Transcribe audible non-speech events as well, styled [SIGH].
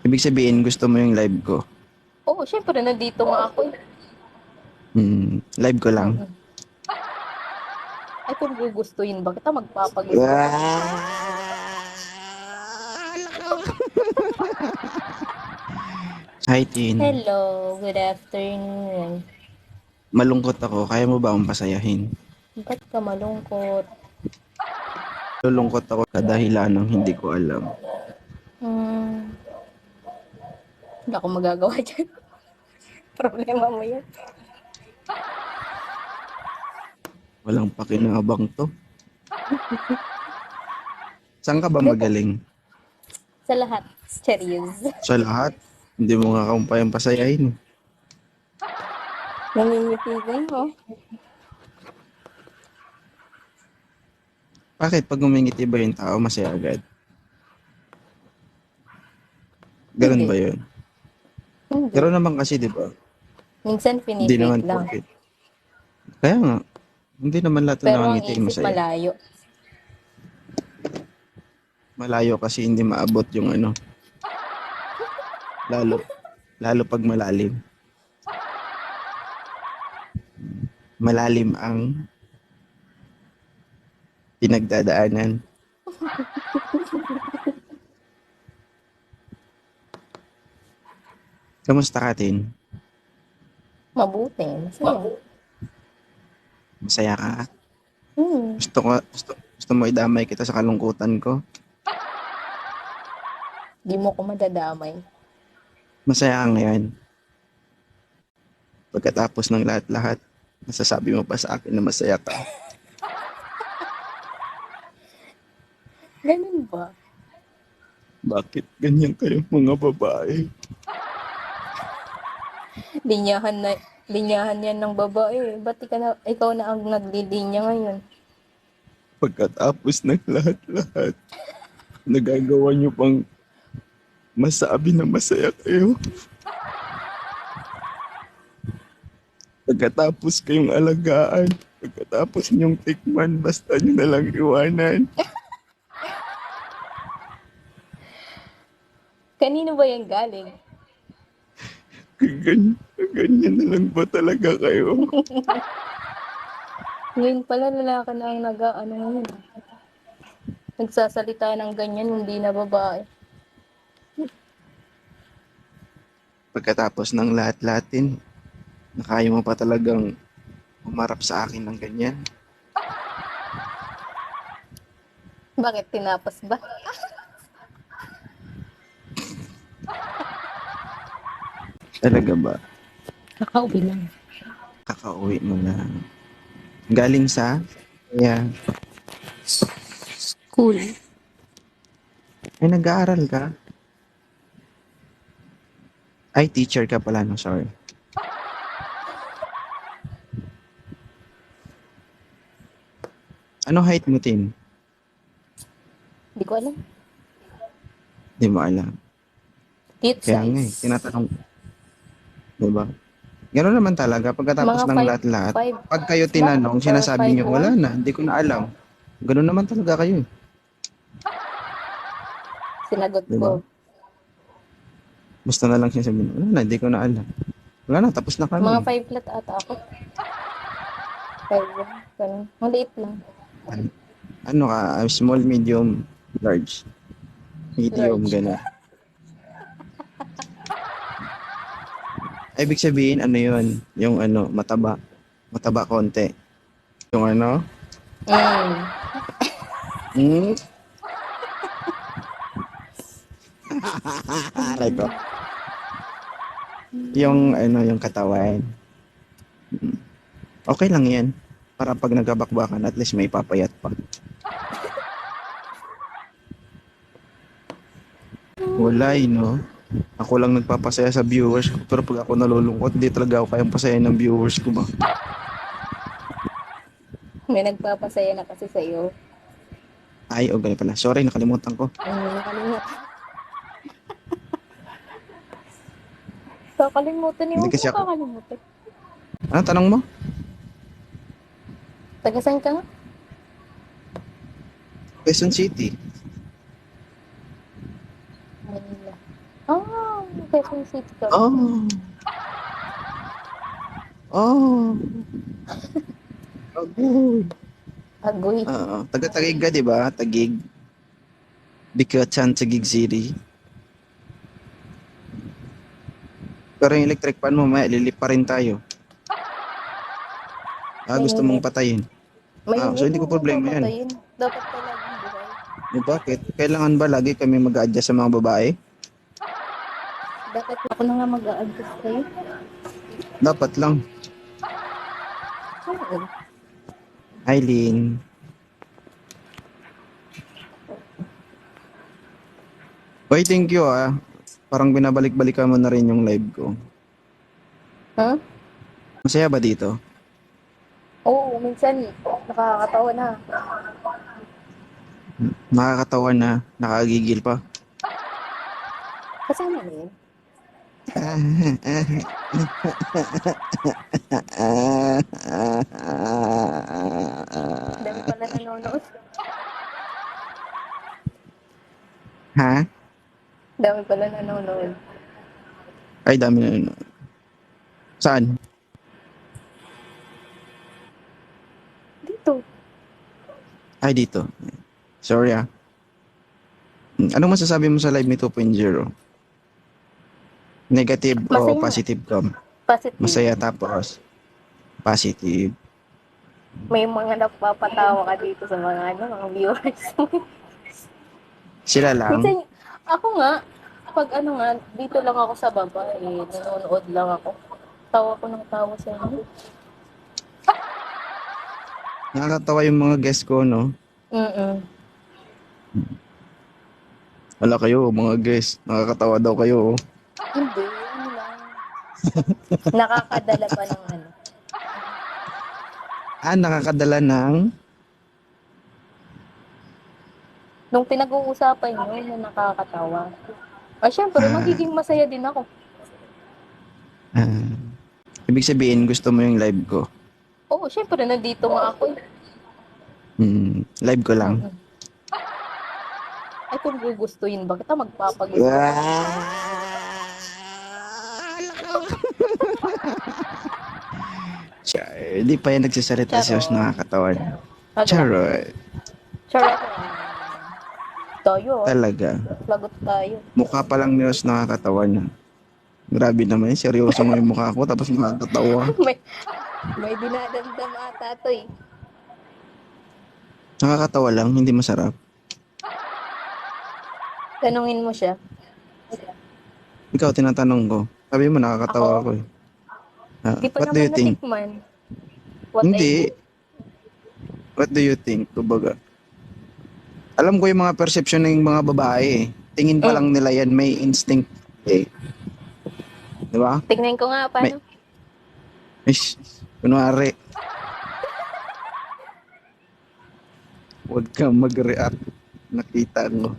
Ibig sabihin, gusto mo yung live ko. Oo, syempre, nandito nga ako. Hmm, live ko lang. Ay, kung gugustuhin ba kita, magpapag- [LAUGHS] Hi, Tin. Hello, good afternoon. Malungkot ako. Kaya mo ba akong pasayahin? Ba't ka malungkot? Lulungkot ako kadahilan ng hindi ko alam. Hmm. Hindi ako magagawa [LAUGHS] dyan. Problema mo yan. Walang pakinabang to. Saan ka ba magaling? Sa lahat, serious. Sa lahat? Hindi mo nga akong pasayahin. Namimitigan mo. Bakit pag umingiti ba yung tao, masaya agad? Ganun ba yun? Hindi. Pero naman kasi, di ba? Minsan Hindi naman lang. porket. Kaya nga, hindi naman lahat ng Pero ang isip masaya. malayo. Malayo kasi hindi maabot yung ano. Lalo, lalo pag malalim. Malalim ang pinagdadaanan. [LAUGHS] Kamusta ka, Tin? Mabuti. Masaya. Masaya ka? Hmm. Gusto ko, gusto, gusto mo idamay kita sa kalungkutan ko? Di mo ko madadamay. Masaya ka ngayon. Pagkatapos ng lahat-lahat, nasasabi mo pa sa akin na masaya ka. [LAUGHS] Ganun ba? Bakit ganyan kayong mga babae? Linyahan na, linyahan yan ng babae. Ba't ikaw na, ikaw na ang naglilinya ngayon? Pagkatapos ng lahat-lahat, nagagawa niyo pang masabi na masaya kayo. Pagkatapos kayong alagaan, pagkatapos niyong tikman, basta niyo na lang iwanan. Kanino ba yan galing? Ganyan, ganyan na lang ba talaga kayo? [LAUGHS] Ngayon pala lalaki na ang nag ano ngayon. Nagsasalita ng ganyan, hindi na babae. Pagkatapos ng lahat-lahatin, nakaya mo pa talagang umarap sa akin ng ganyan. Bakit tinapos ba? Talaga ba? Kakauwi lang. Kakauwi mo na. Galing sa? Kaya, School. ay nag-aaral ka? Ay, teacher ka pala, no? Sorry. Ano height mo, Tin? Hindi ko alam. Di mo alam. Cute Kaya nga eh, size. tinatanong. Di ba? Gano'n naman talaga. Pagkatapos Mga ng five- lahat-lahat, Five. pag kayo tinanong, Bakit? sinasabi Five niyo, one? wala na, hindi ko na alam. Gano'n naman talaga kayo. eh. Sinagot Diba? ko. Basta na lang siya sabihin, wala na, hindi ko na alam. Wala na, tapos na kami. Mga five flat ata ako. Five one. Ganun. Maliit lang. Ano ka, ah, small, medium, large. Medium, Large. gano'n. Ibig sabihin, ano yun? Yung ano, mataba. Mataba konti. Yung ano? Mm. Hmm? [LAUGHS] Aray ko. Yung ano, yung katawan. Mm. Okay lang yan. Para pag nagkabakbakan, at least may papayat pa. Wala no? Ako lang nagpapasaya sa viewers ko. Pero pag ako nalulungkot, hindi talaga ako kayang pasaya ng viewers ko ba? May nagpapasaya na kasi sa iyo. Ay, o ganun pala. Sorry, nakalimutan ko. Ay, nakalimutan. [LAUGHS] Kakalimutan niyo. Hindi Huwag kasi ako- kakalimutan. Ano tanong mo? Taga saan ka? Quezon City. Manila. Ah, City ka. Oh. Oh. [LAUGHS] Agoy. Agoy. Oo. Taga-tagig ka, di ba? Tagig. Bikatan, Tagig City. Pero yung electric fan mo, may lilip pa rin tayo. Ah, gusto mong patayin. Ah, so hindi ko problema yan. Dapat pala yung buhay. Eh, bakit? Kailangan ba lagi kami mag-adjust sa mga babae? Dapat ako na nga mag-a-adjust kayo. Dapat lang. Oo. Eileen. Boy, thank you ah. Parang binabalik-balikan mo na rin yung live ko. Huh? Masaya ba dito? Oo, minsan nakakatawa na. Nakakatawa na, nakagigil pa. Kasama mo yun. Dami pala nanonood. ha? Dami pala nanonood. Ay, dami na yun. Saan? Dito. Ay, dito. Sorry ah. Anong masasabi mo sa live ni 2.0? Negative o Masaya. positive ka? Positive. Masaya tapos positive. May mga napapatawa ka dito sa mga ano, mga viewers. [LAUGHS] Sila lang. Minsan, ako nga, pag ano nga, dito lang ako sa baba, eh, nanonood lang ako. Tawa ko ng tawa sa inyo. Nakakatawa yung mga guest ko, no? Mm-mm. Wala kayo, mga guest. Nakakatawa daw kayo. oh. Hindi, ano lang. Nakakadala pa ng ano. Ah, nakakadala ng... Nung pinag-uusapan nyo na nakakatawa. Ay, syempre, Ah. magiging masaya din ako. Ah, ibig sabihin, gusto mo yung live ko. Oo, syempre, nandito nga ako. eh. Hmm, live ko lang. Ay, kung gugustuhin ba kita, magpapagusto. Char, di pa yan nagsasalita siya Charot. nakakatawa. Ano? Charot. Charot. Tayo, ah. Talaga. lagot tayo. Mukha pa lang ni Ross nakakatawa na. Grabe naman, seryoso mo yung mukha ko tapos nakakatawa. [LAUGHS] may, may dinadamdam ata to eh. Nakakatawa lang, hindi masarap. Tanungin mo siya. Ikaw, tinatanong ko. Sabi mo, nakakatawa Ako? ako eh. Ah, Di pa what do you naman think? natikman. What Hindi. I- What do you think? Kumbaga, alam ko yung mga perception ng mga babae eh. Tingin pa Mm. lang nila yan, may instinct eh. Di ba? Tingnan ko nga paano. Ish, kunwari. Huwag kang mag-react. Nakita ko.